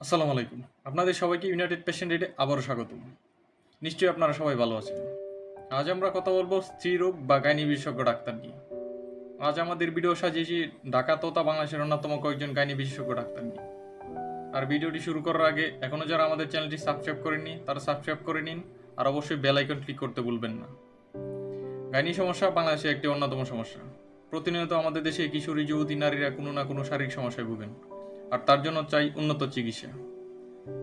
আসসালামু আলাইকুম। আপনাদের সবাইকে ইউনাইটেড পেশেন্ট রেডে আবারও স্বাগতম। নিশ্চয়ই আপনারা সবাই ভালো আছেন। আজ আমরা কথা বলব স্ত্রীরোগ বা গাইনি বিশেষজ্ঞ ডাক্তার নিয়ে। আজ আমাদের ভিডিও সাজিয়েছি ঢাকা তথা বাংলাদেশের অন্যতম কয়েকজন গাইনি বিশেষজ্ঞ ডাক্তার নিয়ে। আর ভিডিওটি শুরু করার আগে এখনও যারা আমাদের চ্যানেলটি সাবস্ক্রাইব করেননি, তারা সাবস্ক্রাইব করে নিন আর অবশ্যই বেল আইকন ক্লিক করতে ভুলবেন না। গাইনি সমস্যা বাংলাদেশে একটি অন্যতম সমস্যা। প্রতিনিয়ত আমাদের দেশে কিশোরী, যুবতী নারীরা কোনো না কোনো শারীরিক সমস্যায় ভোগেন। আর তার জন্য চাই উন্নত চিকিৎসা।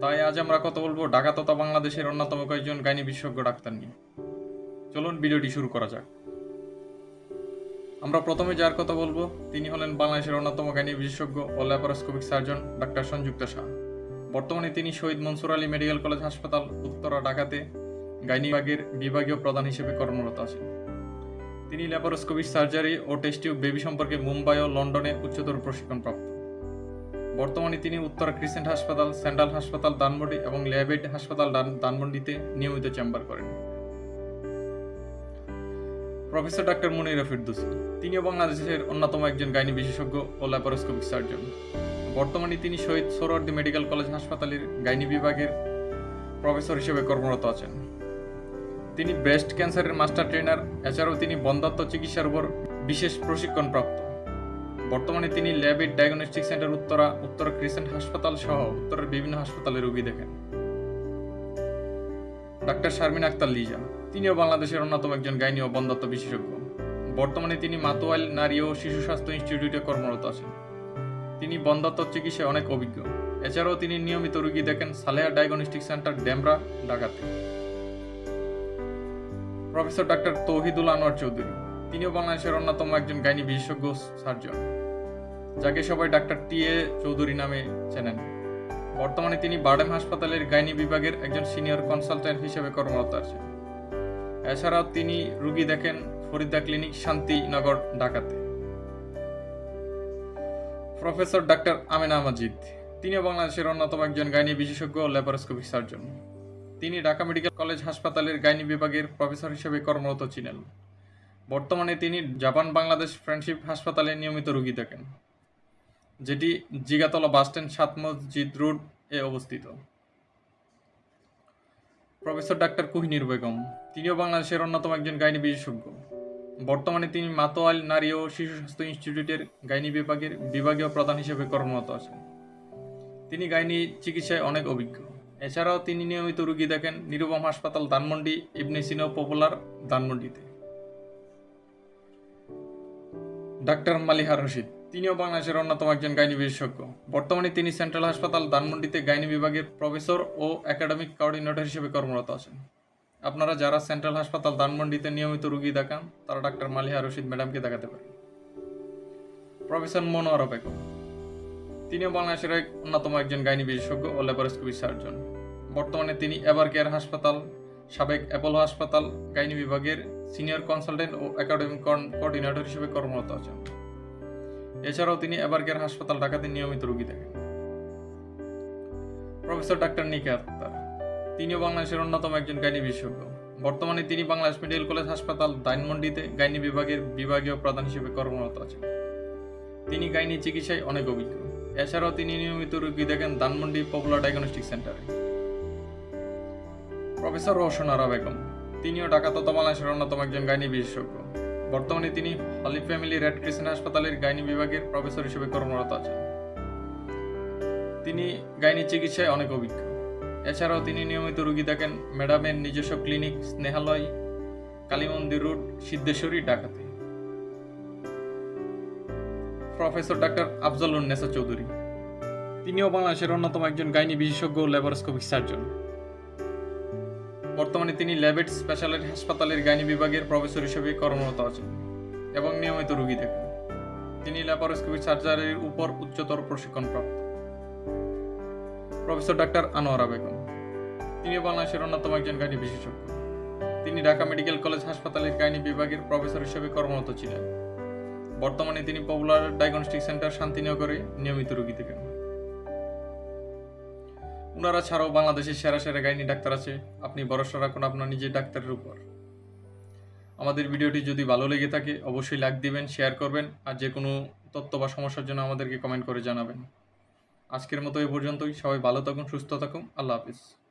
তাই আজ আমরা কথা বলব ঢাকা তথা বাংলাদেশের অন্যতম কয়েকজন গাইনি বিশেষজ্ঞ ডাক্তার নিয়ে। চলুন ভিডিওটি শুরু করা যাক। আমরা প্রথমে যার কথা বলব, তিনি হলেন বাংলাদেশের অন্যতম গাইনি বিশেষজ্ঞ ও ল্যাপারোস্কোপিক সার্জন ডাক্তার সংযুক্ত শাহ। বর্তমানে তিনি শহীদ মনসুর আলী মেডিকেল কলেজ হাসপাতাল, উত্তরা, ঢাকাতে গাইনি বিভাগের বিভাগীয় প্রধান হিসেবে কর্মরত আছেন। তিনি ল্যাপারোস্কোপিক সার্জারি ও টেস্টিউ বেবি সম্পর্কে মুম্বাই ও লন্ডনে উচ্চতর প্রশিক্ষণপ্রাপ্ত। বর্তমানে তিনি উত্তর ক্রিসেন্ট হাসপাতাল সেন্ট্রাল হাসপাতাল, ধানমন্ডি এবং ল্যাবেড হাসপাতাল ধানমন্ডিতে নিয়মিত চেম্বার করেন। প্রফেসর ডাক্তার মুনিরা ফিরদৌসি, তিনিও বাংলাদেশের অন্যতম একজন গাইনি বিশেষজ্ঞ ও ল্যাপারোস্কোপিক সার্জন। বর্তমানে তিনি শহীদ সোহরাওয়ার্দী মেডিকেল কলেজ হাসপাতালের গাইনি বিভাগের প্রফেসর হিসেবে কর্মরত আছেন। তিনি ব্রেস্ট ক্যান্সারের মাস্টার ট্রেনার এছাড়াও তিনি বন্ধাত্ম চিকিৎসার উপর বিশেষ প্রশিক্ষণ প্রাপ্ত বর্তমানে তিনি ল্যাবেড ডায়াগনস্টিক সেন্টার উত্তরা, উত্তর ক্রিসেন্ট হাসপাতাল সহ উত্তরের বিভিন্ন হাসপাতালে রোগী দেখেন। ডাক্তার শারমিন আক্তার লিজা, তিনিও বাংলাদেশের অন্যতম একজন গাইনি ও বন্ধাত্ম বিশেষজ্ঞ। বর্তমানে তিনি মাতোয়াইল নারী ও শিশু স্বাস্থ্য ইনস্টিটিউটে কর্মরত আছেন। তিনি বন্ধাত্ম চিকিৎসায় অনেক অভিজ্ঞ। এছাড়াও তিনি নিয়মিত রোগী দেখেন সালেহা ডায়াগনস্টিক সেন্টার ডেমরা, ঢাকাতে। Professor doctor Tauhidul Anwar Chowdhury. তিনিও বাংলাদেশের অন্যতম একজন গাইনি বিশেষজ্ঞ সার্জন, যাকে সবাই ডাক্তার টি এ চৌধুরী নামে চেনেন। বর্তমানে তিনি বার্ডেম হাসপাতালের গাইনি বিভাগের একজন সিনিয়র কনসালট্যান্ট হিসেবে কর্মরত আছেন। এছাড়াও তিনি রুগী দেখেন ফরিদা ক্লিনিক শান্তিনগর, ঢাকাতে। প্রফেসর ডাক্তার আমেনা মাজিদ, তিনিও বাংলাদেশের অন্যতম একজন গাইনি বিশেষজ্ঞ ল্যাপারোস্কোপিক সার্জন তিনি ঢাকা মেডিকেল কলেজ হাসপাতালের গাইনি বিভাগের প্রফেসর হিসেবে কর্মরত ছিলেন। বর্তমানে তিনি জাপান বাংলাদেশ ফ্রেন্ডশিপ হাসপাতালে নিয়মিত রোগী দেখেন, যেটি জিগাতলা বাসস্ট্যান্ড সাত মসজিদ রোড এ অবস্থিত। প্রফেসর ডাক্তার কুহিনীর বেগম, তিনিও বাংলাদেশের অন্যতম একজন গাইনি বিশেষজ্ঞ। বর্তমানে তিনি মাতোয়াল নারী ও শিশু স্বাস্থ্য ইনস্টিটিউটের গাইনি বিভাগের বিভাগীয় প্রধান হিসেবে কর্মরত আছেন। তিনি গাইনি চিকিৎসায় অনেক অভিজ্ঞ। এছাড়াও তিনি নিয়মিত রুগী দেখেন নিরুপম হাসপাতাল ধানমন্ডি, ইবনে সিনো পপুলার ধানমন্ডিতে। ডাক্তার মালিহার রশিদ, তিনিও বাংলাদেশের অন্যতম একজন গাইনি বিশেষজ্ঞ। বর্তমানে তিনি সেন্ট্রাল হাসপাতাল ধানমন্ডিতে গাইনি বিভাগের প্রফেসর ও একাডেমিক কোঅর্ডিনেটর হিসেবে কর্মরত আছেন। আপনারা যারা সেন্ট্রাল হাসপাতাল ধানমন্ডিতে নিয়মিত রুগী দেখান, তারা ডাক্তার মালিহা রশিদ ম্যাডামকে দেখাতে পারেন। প্রফেসর মনোয়ারা বেগম, তিনিও বাংলাদেশের অন্যতম একজন গাইনি বিশেষজ্ঞ ও ল্যাপারোস্কোপি সার্জন। বর্তমানে তিনি এভার কেয়ার হাসপাতাল, সাবেক অ্যাপোলো হাসপাতাল, গাইনি বিভাগের সিনিয়র কনসালটেন্ট ও একাডেমিক কোঅর্ডিনেটর হিসেবে কর্মরত আছেন। এছাড়াও তিনি এবারকের হাসপাতাল ঢাকাতে নিয়মিত রোগী দেখেন। প্রফেসর ডাক্তার নিকে আক্তার। তিনিও বাংলাদেশের অন্যতম একজন গাইনি বিশেষজ্ঞ। বর্তমানে তিনি বাংলাদেশ মেডিকেল কলেজ হাসপাতাল, দাইনমন্ডিতে গাইনি বিভাগের বিভাগীয় প্রধান হিসেবে কর্মরত আছেন। তিনি গাইনি চিকিৎসায় অনেক অভিজ্ঞ। এছাড়াও তিনি নিয়মিত রোগী দেখেন ধানমন্ডি পপুলার ডায়াগনস্টিক সেন্টারে। প্রফেসর রোশন আরা বেগম। তিনিও ঢাকা তথা বাংলাদেশের অন্যতম একজন গাইনি বিশেষজ্ঞ। বর্তমানে তিনি হলি ফ্যামিলি রেড ক্রিসেন্ট হাসপাতালের গাইনি বিভাগের প্রফেসর হিসেবে কর্মরত আছেন। তিনি গাইনি চিকিৎসায় অনেক অভিজ্ঞ। এছাড়াও তিনি নিয়মিত রোগী দেখেন ম্যাডামের নিজস্ব ক্লিনিক স্নেহালয়, কালীমন্দির রোড, সিদ্ধেশ্বরী, ঢাকাতে। Professor doctor Afzal Unnesa Chowdhury. তিনিও বাংলাদেশের অন্যতম একজন গাইনি বিশেষজ্ঞ ও ল্যাপারোস্কোপিক সার্জন। বর্তমানে তিনি ল্যাবেট স্পেশালিটি হাসপাতালের গাইনি বিভাগের প্রফেসর হিসেবে কর্মরত আছেন এবং নিয়মিত রোগী দেখেন। তিনি ল্যাপারোস্কোপি সার্জারির উপর উচ্চতর প্রশিক্ষণপ্রাপ্ত প্রফেসর ডাক্তার আনোয়ারা বেগম তিনি বাংলাদেশের অন্যতম একজন গাইনি বিশেষজ্ঞ। তিনি ঢাকা মেডিকেল কলেজ হাসপাতালের গাইনি বিভাগের প্রফেসর হিসেবে কর্মরত ছিলেন। বর্তমানে তিনি পপুলার ডায়াগনস্টিক সেন্টার শান্তিনগরে নিয়মিত রোগী দেখেন। ওনারা ছাড়াও বাংলাদেশের সেরা সেরা গাইনি ডাক্তার আছে। আপনি ভরসা রাখুন আপনার নিজের ডাক্তারের উপর। আমাদের ভিডিওটি যদি ভালো লেগে থাকে, অবশ্যই লাইক দিবেন শেয়ার করবেন, আর যে কোনো তথ্য বা সমস্যার জন্য আমাদেরকে কমেন্ট করে জানাবেন। আজকের মতো এ পর্যন্তই। সবাই ভালো থাকুন, সুস্থ থাকুন। আল্লাহ হাফিজ।